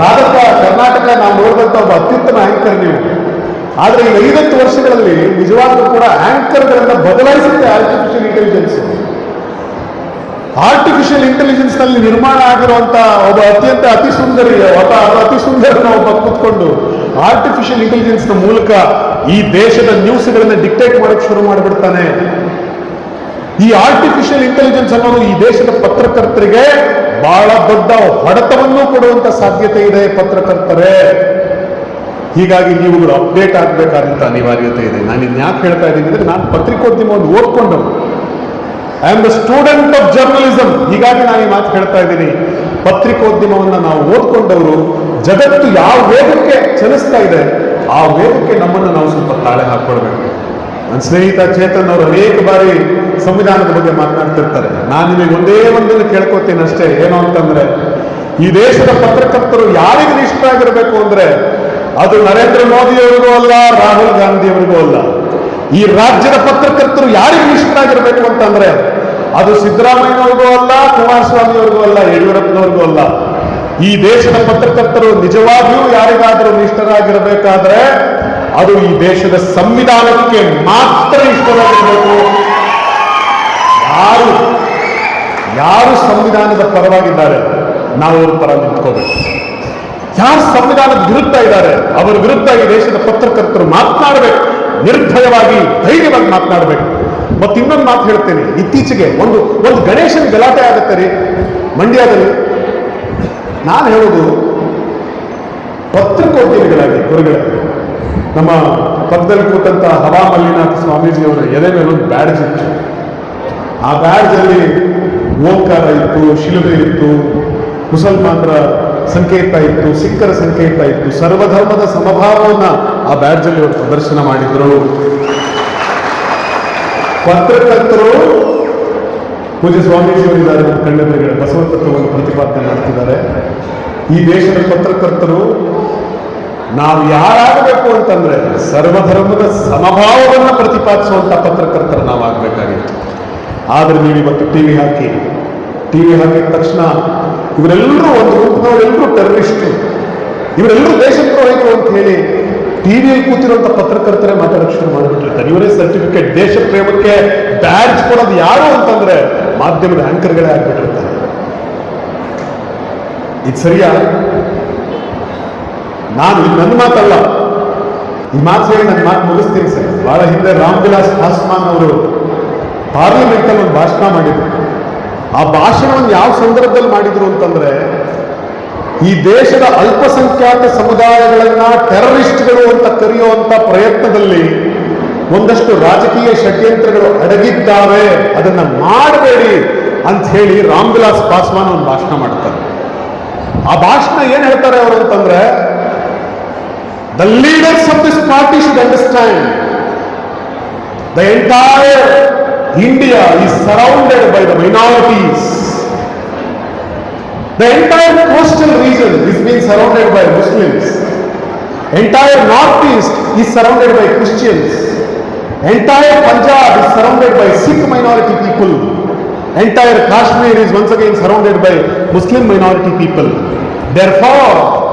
ರಾಧಕ ಕರ್ನಾಟಕ ನಾವು ನೋಡಿದಂತ ಒಬ್ಬ ಅತ್ಯುತ್ತಮ ಆಂಕರ್ ನೀವು. ಆದ್ರೆ ಈ ಐವತ್ತು ವರ್ಷಗಳಲ್ಲಿ ನಿಜವಾಗ್ಲೂ ಕೂಡ ಆಂಕರ್ಗಳನ್ನ ಬದಲಾಯಿಸುತ್ತೆ ಆರ್ಟಿಫಿಷಿಯಲ್ ಇಂಟೆಲಿಜೆನ್ಸ್ ಆರ್ಟಿಫಿಷಿಯಲ್ ಇಂಟೆಲಿಜೆನ್ಸ್ನಲ್ಲಿ ನಿರ್ಮಾಣ ಆಗಿರುವಂತ ಒಬ್ಬ ಅತ್ಯಂತ ಅತಿ ಸುಂದರಿ, ಒಬ್ಬ ಅತಿ ಸುಂದರನ ಒಬ್ಬ ಕೂತ್ಕೊಂಡು ಆರ್ಟಿಫಿಷಿಯಲ್ ಇಂಟೆಲಿಜೆನ್ಸ್ನ ಮೂಲಕ ಈ ದೇಶದ ನ್ಯೂಸ್ಗಳನ್ನ ಡಿಕ್ಟೇಟ್ ಮಾಡಕ್ ಶುರು ಮಾಡಿಬಿಡ್ತಾನೆ. ಈ ಆರ್ಟಿಫಿಷಿಯಲ್ ಇಂಟೆಲಿಜೆನ್ಸ್ ಅನ್ನೋದು ಈ ದೇಶದ ಪತ್ರಕರ್ತರಿಗೆ ಬಹಳ ದೊಡ್ಡ ಹೊಡೆತವನ್ನು ಕೊಡುವಂತ ಸಾಧ್ಯತೆ ಇದೆ ಪತ್ರಕರ್ತರೇ. ಹೀಗಾಗಿ ನೀವುಗಳು ಅಪ್ಡೇಟ್ ಆಗಬೇಕಾದಂತ ಅನಿವಾರ್ಯತೆ ಇದೆ. ನಾನು ಇನ್ಯಾಕೆ ಯಾಕೆ ಹೇಳ್ತಾ ಇದ್ದೀನಿ ಅಂದ್ರೆ ನಾನು ಪತ್ರಿಕೋದ್ಯಮವನ್ನು ಓದ್ಕೊಂಡವು I am the student of journalism ಹೀಗಾಗಿ ನಾನು ಈ ಮಾತು ಹೇಳ್ತಾ ಇದ್ದೀನಿ. ಪತ್ರಿಕೋದ್ಯಮವನ್ನು ನಾವು ಓದ್ಕೊಂಡವರು ಜಗತ್ತು ಯಾವ ವೇಗಕ್ಕೆ ಚಲಿಸ್ತಾ ಇದೆ, ಆ ವೇಗಕ್ಕೆ ನಮ್ಮನ್ನು ನಾವು ಸ್ವಲ್ಪ ತಾಳೆ ಹಾಕೊಳ್ಬೇಕು. ನನ್ನ ಸ್ನೇಹಿತ ಚೇತನ್ ಅವರು ಅನೇಕ ಬಾರಿ ಸಂವಿಧಾನದ ಬಗ್ಗೆ ಮಾತನಾಡ್ತಿರ್ತಾರೆ. ನಾನು ನಿಮಗೆ ಒಂದೇ ಒಂದನ್ನು ಕೇಳ್ಕೊತೀನಿ ಅಷ್ಟೇ. ಏನು ಅಂತಂದ್ರೆ, ಈ ದೇಶದ ಪತ್ರಕರ್ತರು ಯಾರಿಗೂ ಇಷ್ಟ ಆಗಿರಬೇಕು ಅಂದ್ರೆ ಅದು ನರೇಂದ್ರ ಮೋದಿಯವರಿಗೂ ಅಲ್ಲ, ರಾಹುಲ್ ಗಾಂಧಿಯವರಿಗೂ ಅಲ್ಲ. ಈ ರಾಜ್ಯದ ಪತ್ರಕರ್ತರು ಯಾರಿಗೆ ಇಷ್ಟರಾಗಿರ್ಬೇಕು ಅಂತಂದ್ರೆ ಅದು ಸಿದ್ದರಾಮಯ್ಯನವ್ರಿಗೂ ಅಲ್ಲ, ಕುಮಾರಸ್ವಾಮಿಯವ್ರಿಗೂ ಅಲ್ಲ, ಯಡಿಯೂರಪ್ಪನವ್ರಿಗೂ ಅಲ್ಲ. ಈ ದೇಶದ ಪತ್ರಕರ್ತರು ನಿಜವಾಗಿಯೂ ಯಾರಿಗಾದರೂ ಇಷ್ಟರಾಗಿರಬೇಕಾದ್ರೆ ಅದು ಈ ದೇಶದ ಸಂವಿಧಾನಕ್ಕೆ ಮಾತ್ರ ಇಷ್ಟರಾಗಿರಬೇಕು ಯಾರು ಯಾರು ಸಂವಿಧಾನದ ಪರವಾಗಿದ್ದಾರೆ, ನಾವು ಅವ್ರ ಪರ ನಿಂತ್ಕೋಬೇಕು. ಯಾರು ಸಂವಿಧಾನದ ವಿರುದ್ಧ ಇದ್ದಾರೆ, ಅವರ ವಿರುದ್ಧ ಈ ದೇಶದ ಪತ್ರಕರ್ತರು ಮಾತನಾಡಬೇಕು. ನಿರ್ಭಯವಾಗಿ ಧೈರ್ಯವಾಗಿ ಮಾತನಾಡಬೇಕು. ಮತ್ತೆ ಇನ್ನೊಂದು ಮಾತು ಹೇಳ್ತೇನೆ. ಇತ್ತೀಚೆಗೆ ಒಂದು ಒಂದು ಗಣೇಶನ ಗಲಾಟೆ ಆಗುತ್ತೆ ರೀ ಮಂಡ್ಯದಲ್ಲಿ. ನಾನು ಹೇಳೋದು ಪತ್ರಿಕೋದ್ಯಮಿಗಳಾಗಿ, ಗುರುಗಳೇ. ನಮ್ಮ ಪಕ್ಕದಲ್ಲಿ ಕೂತಂತ ಹವಾ ಮಲ್ಲಿನಾಥ ಸ್ವಾಮೀಜಿಯವರ ಎದೆ ಮೇಲೆ ಒಂದು ಬ್ಯಾಡ್ಜ್ ಇತ್ತು. ಆ ಬ್ಯಾಡ್ಜಲ್ಲಿ ಓಂಕಾರ ಇತ್ತು, ಶಿಲುಬೆ ಇತ್ತು, ಮುಸಲ್ಮಾನರ ಸಂಕೇತ ಇತ್ತು, ಸಿಖ್ಖರ ಸಂಕೇತ ಇತ್ತು, ಸರ್ವಧರ್ಮದ ಸಮಭಾವವನ್ನ ಆ ಬ್ಯಾಡ್ಜ್ ಅಲ್ಲಿ ಅವರು ಪ್ರದರ್ಶನ ಮಾಡಿದ್ರು. ಪತ್ರಕರ್ತರು ಪೂಜೆ ಸ್ವಾಮೀಜಿಯವರಿದ್ದಾರೆ ಕಣ್ಣಿಗೆ ಬಸವ ತತ್ವವನ್ನು ಪ್ರತಿಪಾದನೆ ಮಾಡ್ತಿದ್ದಾರೆ. ಈ ದೇಶದ ಪತ್ರಕರ್ತರು, ನಾವು ಯಾರಾಗಬೇಕು ಅಂತಂದ್ರೆ ಸರ್ವಧರ್ಮದ ಸಮಭಾವವನ್ನು ಪ್ರತಿಪಾದಿಸುವಂತ ಪತ್ರಕರ್ತರು ನಾವು ಆಗಬೇಕಾಗಿತ್ತು ಆದ್ರೆ ನೀವು ಇವತ್ತು ಟಿವಿ ಹಾಕಿ ಟಿವಿ ಹಾಕಿದ ತಕ್ಷಣ ಇವರೆಲ್ಲರೂ ಒಂದು ಗುಂಪಿನವರೆಲ್ಲರೂ ಟೆರರಿಸ್ಟ್. ಇವರೆಲ್ಲರೂ ದೇಶದ್ರೋಹಿಗಳು ಅಂತ ಹೇಳಿ ಟಿವಿಯಲ್ಲಿ ಕೂತಿರುವಂತ ಪತ್ರಕರ್ತರೇ ಮಾತಾಡಕ್ಕೆ ಶುರು ಮಾಡಿಬಿಟ್ಟಿರ್ತಾರೆ. ಇವರೇ ಸರ್ಟಿಫಿಕೇಟ್. ದೇಶ ಪ್ರೇಮಕ್ಕೆ ಬ್ಯಾಡ್ಜ್ ಕೊಡೋದು ಯಾರು ಅಂತಂದ್ರೆ ಮಾಧ್ಯಮದ ಆಂಕರ್ಗಳೇ ಆಗ್ಬಿಟ್ಟಿರ್ತಾರೆ. ಇದು ಸರಿಯಾ? ನಾನು ನನ್ನ ಮಾತಲ್ಲ. ಈ ಮಾತು ಹೇಳಿ ನನ್ನ ಮಾತು ಮುಗಿಸ್ತೀನಿ ಸರ್. ಬಹಳ ಹಿಂದೆ ರಾಮ್ ವಿಲಾಸ್ ಪಾಸ್ವಾನ್ ಅವರು ಪಾರ್ಲಿಮೆಂಟ್ ಅಲ್ಲಿ ಒಂದು ಭಾಷಣ ಮಾಡಿದ್ರು. ಆ ಭಾಷಣವನ್ನು ಯಾವ ಸಂದರ್ಭದಲ್ಲಿ ಮಾಡಿದ್ರು ಅಂತಂದ್ರೆ, ಈ ದೇಶದ ಅಲ್ಪಸಂಖ್ಯಾತ ಸಮುದಾಯಗಳನ್ನ ಟೆರರಿಸ್ಟ್ಗಳು ಅಂತ ಕರೆಯುವಂತ ಪ್ರಯತ್ನದಲ್ಲಿ ಒಂದಷ್ಟು ರಾಜಕೀಯ ಷಡ್ಯಂತ್ರಗಳು ಅಡಗಿದ್ದಾವೆ, ಅದನ್ನ ಮಾಡಬೇಡಿ ಅಂತ ಹೇಳಿ ರಾಮ್ ವಿಲಾಸ್ ಪಾಸ್ವಾನ್ ಒಂದು ಭಾಷಣ ಮಾಡ್ತಾರೆ. ಆ ಭಾಷಣ ಏನ್ ಹೇಳ್ತಾರೆ ಅವರು ಅಂತಂದ್ರೆ the leaders of this party should understand the entire India is surrounded by the minorities. The entire coastal region is being surrounded by Muslims. Entire northeast is surrounded by Christians. Entire Punjab is surrounded by Sikh minority people. Entire Kashmir is once again surrounded by Muslim minority people. Therefore,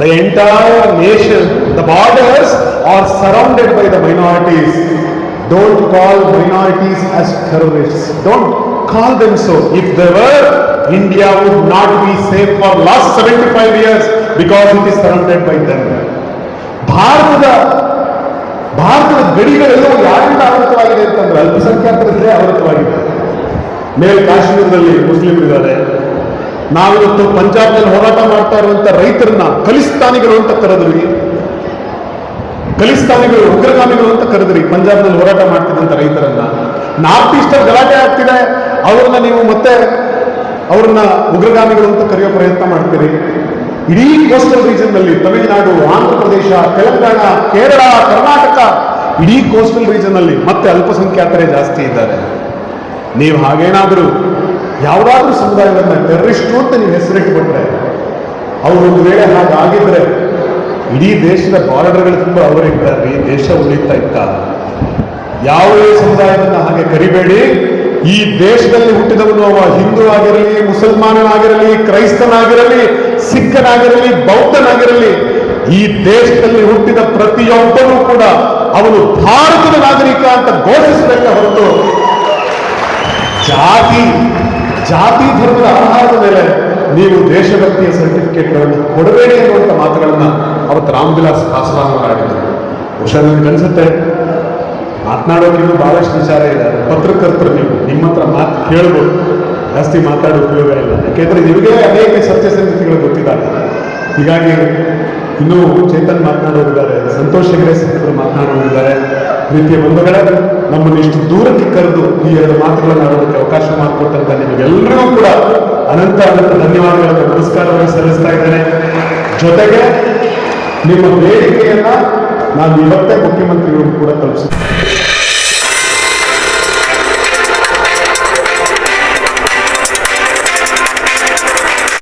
the entire nation, the borders are surrounded by the minorities Don't call minorities as terrorists. Don't call them so. If they were, India would not be safe for last 75 years because it is surrounded by them. ಭಾರತದ ಭಾರತದ ಗಡಿಗಳೆಲ್ಲವೂ ಯಾರಿಂದ ಆವೃತವಾಗಿದೆ ಅಂತಂದ್ರೆ ಅಲ್ಪಸಂಖ್ಯಾತರದ್ದೇ ಆವೃತವಾಗಿದೆ ಮೇಲ್ ಕಾಶ್ಮೀರದಲ್ಲಿ ಮುಸ್ಲಿಮರಿದ್ದಾರೆ ನಾವಿವತ್ತು ಪಂಜಾಬ್ನಲ್ಲಿ ಹೋರಾಟ ಮಾಡ್ತಾ ಇರುವಂತ ರೈತರನ್ನ ಖಲಿಸ್ತಾನಿಗಳು ಅಂತ ಕರೆದ್ರಿ ಖಲಿಸ್ತಾನಿಗಳು ಉಗ್ರಗಾಮಿಗಳು ಅಂತ ಕರೆದ್ರಿ. ಪಂಜಾಬ್ನಲ್ಲಿ ಹೋರಾಟ ಮಾಡ್ತಿದ್ದಂತ ರೈತರನ್ನ. ನಾರ್ತ್ ಈಸ್ಟರ್ ಗಲಾಟೆ ಆಗ್ತಿದೆ. ಅವ್ರನ್ನ ನೀವು ಮತ್ತೆ ಅವ್ರನ್ನ ಉಗ್ರಗಾಮಿಗಳು ಅಂತ ಕರೆಯೋ ಪ್ರಯತ್ನ ಮಾಡ್ತೀರಿ. ಇಡೀ ಕೋಸ್ಟಲ್ ರೀಜನ್ನಲ್ಲಿ ತಮಿಳುನಾಡು ಆಂಧ್ರ ಪ್ರದೇಶ ತೆಲಂಗಾಣ, ಕೇರಳ, ಕರ್ನಾಟಕ, ಇಡೀ ಕೋಸ್ಟಲ್ ರೀಜನ್ ಅಲ್ಲಿ ಮತ್ತೆ ಅಲ್ಪಸಂಖ್ಯಾತರೇ ಜಾಸ್ತಿ ಇದ್ದಾರೆ. ನೀವು ಹಾಗೇನಾದರೂ ಯಾವುದಾದ್ರೂ ಸಮುದಾಯವನ್ನ ಟೆರರಿಸ್ಟ್ ಅಂತ ನೀವು ಅವರು ಒಂದು ವೇಳೆ ಹಾಗಾಗಿದ್ರೆ ಇಡೀ ದೇಶದ ಬಾರ್ಡರ್ಗಳು ತುಂಬ ಅವರಿದ್ದಾರೆ ಈ ದೇಶ ಉಳಿತಾ ಇತ್ತ. ಯಾವುದೇ ಸಮುದಾಯವನ್ನು ಹಾಗೆ ಕರಿಬೇಡಿ. ಈ ದೇಶದಲ್ಲಿ ಹುಟ್ಟಿದವನು ಅವ ಹಿಂದೂ ಆಗಿರಲಿ, ಮುಸಲ್ಮಾನನಾಗಿರಲಿ, ಕ್ರೈಸ್ತನಾಗಿರಲಿ, ಸಿಖ್ಖನಾಗಿರಲಿ, ಬೌದ್ಧನಾಗಿರಲಿ, ಈ ದೇಶದಲ್ಲಿ ಹುಟ್ಟಿದ ಪ್ರತಿಯೊಬ್ಬರೂ ಕೂಡ ಅವನು ಭಾರತದ ನಾಗರಿಕ ಅಂತ ಘೋಷಿಸಬೇಕ ಹೊರತು ಜಾತಿ ಜಾತಿ ಧರ್ಮದ ಆಧಾರದ ಮೇಲೆ ನೀವು ದೇಶಭಕ್ತಿಯ ಸರ್ಟಿಫಿಕೇಟ್ಗಳನ್ನು ಕೊಡಬೇಡಿ ಅನ್ನುವಂಥ ಮಾತುಗಳನ್ನ ಅವತ್ತು ರಾಮವಿಲಾಸ್ ಪಾಸ್ವಾನ್ ಅವರು ಆಡಿದ್ರು ಬಹುಶಃ ನಿಮ್ಗೆ ಅನಿಸುತ್ತೆ ಮಾತನಾಡೋಕ್ಕಿನ್ನೂ ಭಾಳಷ್ಟು ವಿಚಾರ ಇದೆ. ಪತ್ರಕರ್ತರು ನೀವು, ನಿಮ್ಮ ಹತ್ರ ಮಾತು ಕೇಳ್ಬೋದು. ಜಾಸ್ತಿ ಮಾತಾಡೋ ಉಪಯೋಗ ಇಲ್ಲ. ಯಾಕೆಂದ್ರೆ ನಿಮಗೆ ಅನೇಕ ಸತ್ಯ ಸಂಗತಿಗಳು ಗೊತ್ತಿದ್ದಾರೆ ಹೀಗಾಗಿ ಇನ್ನೂ ಚೇತನ್ ಮಾತನಾಡೋರಿದ್ದಾರೆ, ಸಂತೋಷ್ ಹೆಗಡೆ ಅವರು ಮಾತನಾಡೋರಿದ್ದಾರೆ. ಪ್ರೀತಿಯ ಬಂಧುಗಳೇ ನಮ್ಮನ್ನು ಇಷ್ಟು ದೂರಕ್ಕೆ ಕರೆದು ಈ ಎರಡು ಮಾತುಗಳನ್ನು ಆಡೋದಕ್ಕೆ ಅವಕಾಶ ಮಾಡಿಕೊಟ್ಟಂತ ನಿಮಗೆಲ್ಲರಿಗೂ ಕೂಡ ಅನಂತ ಅನಂತ ಧನ್ಯವಾದಗಳನ್ನು, ನಮಸ್ಕಾರವನ್ನು ಸಲ್ಲಿಸ್ತಾ ಇದ್ದೇನೆ. ಜೊತೆಗೆ ನಿಮ್ಮ ಬೇಡಿಕೆಯನ್ನ ನಾನು ಇವತ್ತೇ ಮುಖ್ಯಮಂತ್ರಿಗಳು ಕೂಡ ತಲುಪಿಸಿದ್ದೇನೆ